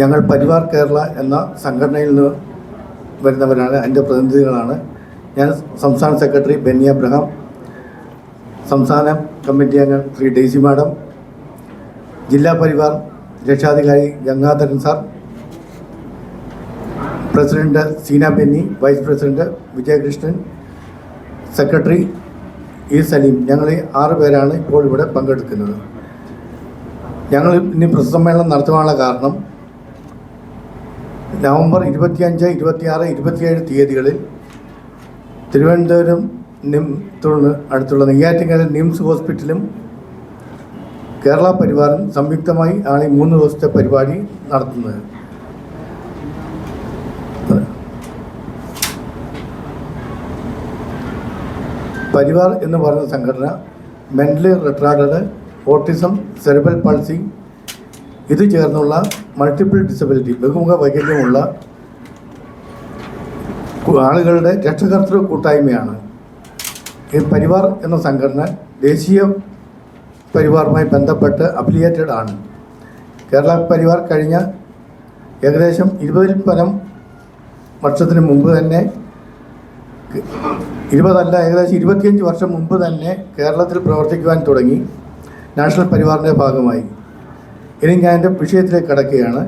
ഞങ്ങൾ പരിവാർ കേരള എന്ന സംഘടനയിൽ നിന്ന് വരുന്നവരാണ് അതിന്റെ പ്രതിനിധികളാണ്. ഞാൻ സംസ്ഥാന സെക്രട്ടറി ബെന്നി അബ്രഹാം സംസ്ഥാന കമ്മിറ്റി അംഗം ശ്രീ ഡെയ്സി മാഡം ജില്ലാ പരിവാർ രക്ഷാധികാരി Gangadharan sir president Seena Benny vice president Vijayakrishnan secretary E Saleem. ഞങ്ങൾ ആറ് പേരാണ് ഇപ്പോൾ ഇവിടെ പങ്കെടുക്കുന്നത്. ഞങ്ങൾ ഇനി പ്രസമ്മേളനം നടത്തുവാനുള്ള കാരണം നവംബർ ഇരുപത്തിയഞ്ച് ഇരുപത്തിയാറ് ഇരുപത്തിയേഴ് തീയതികളിൽ തിരുവനന്തപുരം നിം തുടർന്ന് അടുത്തുള്ള നെയ്യാറ്റിൻകര നിംസ് ഹോസ്പിറ്റലും കേരള പരിവാറും സംയുക്തമായി ആണ് ഈ മൂന്ന് ദിവസത്തെ പരിപാടി നടത്തുന്നത്. പരിവാർ എന്ന് പറയുന്ന സംഘടന mentally retarded autism cerebral palsy ഇത് ചേർന്നുള്ള മൾട്ടിപ്പിൾ ഡിസബിലിറ്റി ബഹുമുഖ വൈകല്യമുള്ള ആളുകളുടെ രക്ഷകർത്തൃ കൂട്ടായ്മയാണ്. ഈ പരിവാർ എന്ന സംഘടന ദേശീയ പരിവാറുമായി ബന്ധപ്പെട്ട് അഫിലിയേറ്റഡ് ആണ്. കേരള പരിവാർ കഴിഞ്ഞ ഏകദേശം ഇരുപതിൽ പരം വർഷത്തിന് മുമ്പ് തന്നെ ഇരുപതല്ല ഏകദേശം ഇരുപത്തിയഞ്ച് വർഷം മുമ്പ് തന്നെ കേരളത്തിൽ പ്രവർത്തിക്കുവാൻ തുടങ്ങി. നാഷണൽ പരിവാറിന്റെ ഭാഗമായി. ഇനി ഞാൻ എന്റെ വിഷയത്തിലേക്ക് കിടക്കുകയാണ്.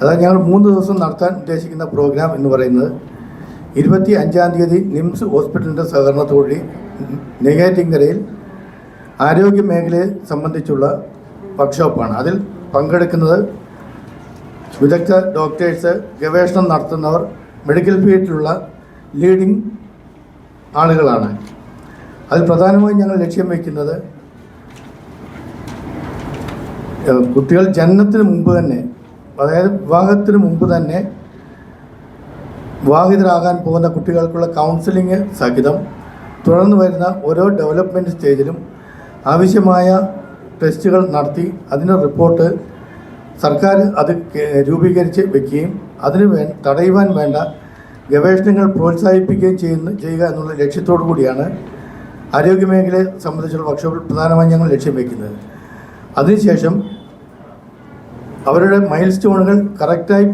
അതായത് ഞങ്ങൾ മൂന്ന് ദിവസം നടത്താൻ ഉദ്ദേശിക്കുന്ന പ്രോഗ്രാം എന്ന് പറയുന്നത് ഇരുപത്തി അഞ്ചാം തീയതി നിംസ് ഹോസ്പിറ്റലിന്റെ സഹകരണത്തോടി നെയ്യാറ്റിങ്കരയിൽ ആരോഗ്യ മേഖലയെ സംബന്ധിച്ചുള്ള വർക്ക്ഷോപ്പാണ്. അതിൽ പങ്കെടുക്കുന്നത് വിദഗ്ധ ഡോക്ടേഴ്സ് ഗവേഷണം നടത്തുന്നവർ മെഡിക്കൽ ഫീൽഡിലുള്ള ലീഡിംഗ് ആളുകളാണ്. അതിൽ പ്രധാനമായും ഞങ്ങൾ ലക്ഷ്യം വയ്ക്കുന്നത് കുട്ടികൾ ജനനത്തിന് മുമ്പ് തന്നെ അതായത് വിവാഹത്തിന് മുമ്പ് തന്നെ വിവാഹിതരാകാൻ പോകുന്ന കുട്ടികൾക്കുള്ള കൗൺസിലിംഗ് സഹിതം തുടർന്ന് വരുന്ന ഓരോ ഡെവലപ്മെന്റ് സ്റ്റേജിലും ആവശ്യമായ ടെസ്റ്റുകൾ നടത്തി അതിന്റെ റിപ്പോർട്ട് സർക്കാർ അത് രൂപീകരിച്ച് വെക്കുകയും അതിന് വേ തടയുവാൻ വേണ്ട ഗവേഷണങ്ങൾ പ്രോത്സാഹിപ്പിക്കുകയും ചെയ്യുന്ന ചെയ്യുക എന്നുള്ള ലക്ഷ്യത്തോടു കൂടിയാണ് ആരോഗ്യമേഖലയെ സംബന്ധിച്ചുള്ള വർക്ക്ഷോപ്പിൽ പ്രധാനമായും ഞങ്ങൾ ലക്ഷ്യം വയ്ക്കുന്നത് അതിനുശേഷം അവരുടെ മൈൽ സ്റ്റോണുകൾ കറക്റ്റായി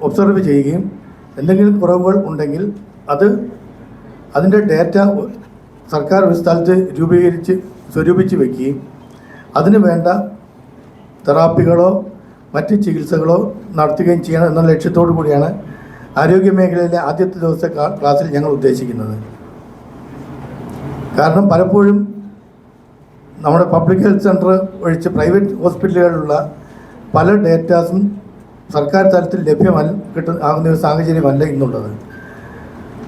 ഒബ്സർവ് ചെയ്യുകയും എന്തെങ്കിലും കുറവുകൾ ഉണ്ടെങ്കിൽ അത് അതിന്റെ ഡാറ്റ സർക്കാർ ഒരു സ്ഥലത്ത് രൂപീകരിച്ച് സ്വരൂപിച്ച് വയ്ക്കുകയും അതിന് വേണ്ട തെറാപ്പികളോ മറ്റ് ചികിത്സകളോ നടത്തുകയും ചെയ്യണം എന്ന ലക്ഷ്യത്തോടു കൂടിയാണ് ആരോഗ്യ മേഖലയിലെ ആദ്യത്തെ ദിവസത്തെ ക്ലാ- ക്ലാസ്സിൽ ഞങ്ങൾ ഉദ്ദേശിക്കുന്നത്. കാരണം പലപ്പോഴും നമ്മുടെ പബ്ലിക് ഹെൽത്ത് സെന്റർ ഒഴിച്ച് പ്രൈവറ്റ് ഹോസ്പിറ്റലുകളിലുള്ള പല ഡേറ്റാസും സർക്കാർ തലത്തിൽ ലഭ്യമല്ല കിട്ട ആകുന്ന ഒരു സാഹചര്യമല്ല ഇന്നുള്ളത്.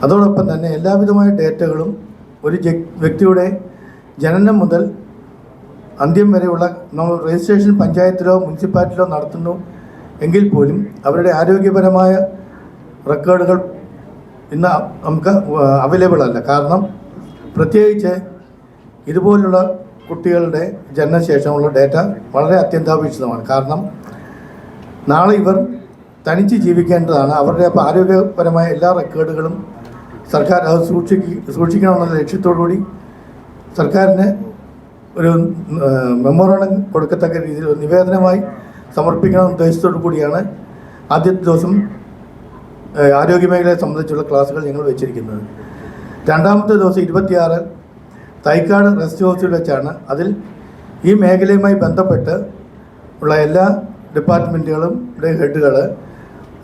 അതോടൊപ്പം തന്നെ എല്ലാവിധമായ ഡേറ്റകളും ഒരു വ്യക്തിയുടെ ജനനം മുതൽ അന്ത്യം വരെയുള്ള നമ്മൾ രജിസ്ട്രേഷൻ പഞ്ചായത്തിലോ മുനിസിപ്പാലിറ്റിയിലോ നടത്തുന്നു എങ്കിൽ പോലും അവരുടെ ആരോഗ്യപരമായ റെക്കോർഡുകൾ ഇന്ന് നമുക്ക് അവൈലബിൾ അല്ല. കാരണം പ്രത്യേകിച്ച് ഇതുപോലുള്ള കുട്ടികളുടെ ജനനശേഷമുള്ള ഡേറ്റ വളരെ അത്യന്താപേക്ഷിതമാണ്. കാരണം നാളെ ഇവർ തനിച്ച് ജീവിക്കേണ്ടതാണ്. അവരുടെ ആരോഗ്യപരമായ എല്ലാ റെക്കോർഡുകളും സർക്കാർ അത് സൂക്ഷിക്ക സൂക്ഷിക്കണമെന്നുള്ള ലക്ഷ്യത്തോടുകൂടി സർക്കാരിന് ഒരു മെമ്മോറണ്ടം കൊടുക്കത്തക്ക രീതിയിൽ ഒരു നിവേദനമായി സമർപ്പിക്കണമെന്ന ഉദ്ദേശത്തോടു കൂടിയാണ് ആദ്യത്തെ ദിവസം ആരോഗ്യമേഖലയെ സംബന്ധിച്ചുള്ള ക്ലാസ്സുകൾ ഞങ്ങൾ വെച്ചിരിക്കുന്നത്. രണ്ടാമത്തെ ദിവസം ഇരുപത്തിയാറ് തൈക്കാട് റെസ്റ്റ് ഹൗസിൽ വെച്ചാണ് അതിൽ ഈ മേഖലയുമായി ബന്ധപ്പെട്ട് ഉള്ള എല്ലാ ഡിപ്പാർട്ട്മെന്റുകളും ഹെഡുകൾ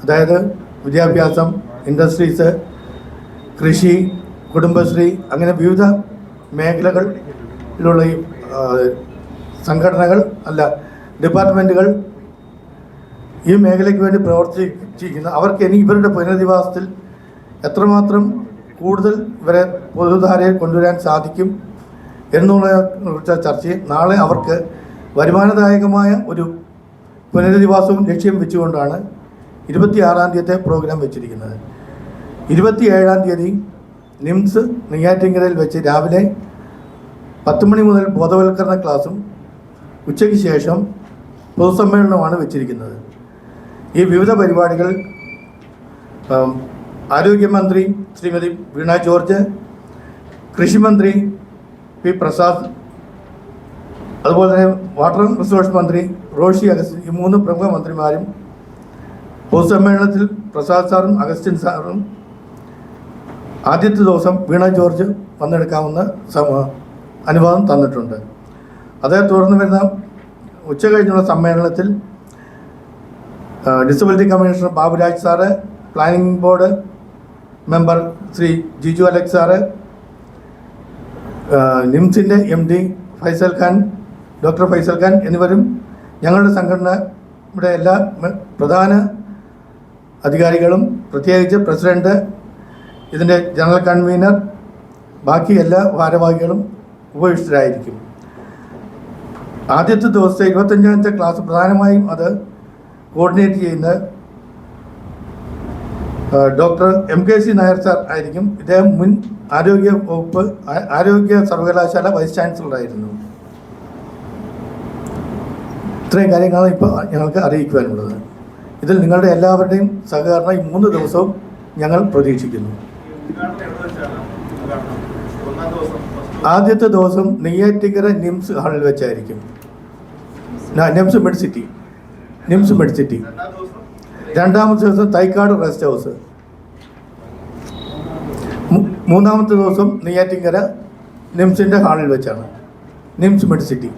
അതായത് വിദ്യാഭ്യാസം ഇൻഡസ്ട്രീസ് കൃഷി കുടുംബശ്രീ അങ്ങനെ വിവിധ മേഖലകളിലുള്ള ഈ സംഘടനകൾ അല്ല ഡിപ്പാർട്ട്മെന്റുകൾ ഈ മേഖലയ്ക്ക് വേണ്ടി പ്രവർത്തിച്ചിരിക്കുന്ന അവർക്ക് ഇനി ഇവരുടെ പുനരധിവാസത്തിൽ എത്രമാത്രം കൂടുതൽ ഇവരെ പൊതുധാരയിൽ കൊണ്ടുവരാൻ സാധിക്കും എന്നുള്ള ചർച്ചയും നാളെ അവർക്ക് വരുമാനദായകമായ ഒരു പുനരധിവാസവും ലക്ഷ്യം വെച്ചുകൊണ്ടാണ് ഇരുപത്തിയാറാം തീയതിയത്തെ പ്രോഗ്രാം വെച്ചിരിക്കുന്നത്. ഇരുപത്തിയേഴാം തീയതി നിംസ് നെയ്യാറ്റിങ്കരയിൽ വെച്ച് രാവിലെ പത്ത് മണി മുതൽ ബോധവൽക്കരണ ക്ലാസ്സും ഉച്ചയ്ക്ക് ശേഷം പൊതുസമ്മേളനമാണ് വെച്ചിരിക്കുന്നത്. ഈ വിവിധ പരിപാടികൾ ആരോഗ്യമന്ത്രി ശ്രീമതി വീണ ജോർജ് കൃഷിമന്ത്രി പി പ്രസാദ് അതുപോലെ തന്നെ വാട്ടർ റിസോഴ്സ് മന്ത്രി റോഷി അഗസ്റ്റിൻ ഈ മൂന്ന് പ്രമുഖ മന്ത്രിമാരും പൊതുസമ്മേളനത്തിൽ പ്രസാദ് സാറും അഗസ്റ്റിൻ സാറും ആദ്യത്തെ ദിവസം വീണ ജോർജ് വന്നെടുക്കാവുന്ന സമ- അനുവാദം തന്നിട്ടുണ്ട്. അതേ തുടർന്ന് വരുന്ന ഉച്ച കഴിഞ്ഞുള്ള സമ്മേളനത്തിൽ disability commissioner Baburaj sir planning board member Shri Jiju Alex sir നിംസിന്റെ M D Faisal Khan doctor Faisal Khan എന്നിവരും ഞങ്ങളുടെ സംഘടനയുടെ എല്ലാ പ്രധാന അധികാരികളും പ്രത്യേകിച്ച് പ്രസിഡന്റ് ഇതിന്റെ ജനറൽ കൺവീനർ ബാക്കി എല്ലാ ഭാരവാഹികളും ഉപവിഷ്ടരായിരിക്കും. ആദ്യത്തെ ദിവസത്തെ ഇരുപത്തഞ്ചാമത്തെ ക്ലാസ് പ്രധാനമായും അത് കോർഡിനേറ്റ് ചെയ്യുന്നത് doctor M K C Nair sir ആയിരിക്കും ഇദ്ദേഹം മുൻ ആരോഗ്യ വകുപ്പ് ആരോഗ്യ സർവകലാശാല വൈസ് ചാൻസലറായിരുന്നു ഇത്രയും കാര്യങ്ങളാണ് ഇപ്പോൾ ഞങ്ങൾക്ക് അറിയിക്കുവാനുള്ളത്. ഇതിൽ നിങ്ങളുടെ എല്ലാവരുടെയും സഹകരണം ഈ മൂന്ന് ദിവസവും ഞങ്ങൾ പ്രതീക്ഷിക്കുന്നു. ആദ്യത്തെ ദിവസം നെയ്യാറ്റിക്കര നിംസ് ഹാളിൽ വെച്ചായിരിക്കും. Nymphs Medicity. Nymphs Medicity. രണ്ടാമത്തെ ദിവസം തൈക്കാട് റെസ്റ്റ് ഹൗസ്. മൂന്നാമത്തെ ദിവസം നെയ്യാറ്റിങ്കര നിംസിന്റെ ഹാളിൽ വെച്ചാണ്. നിംസ് മെഡിസിറ്റി.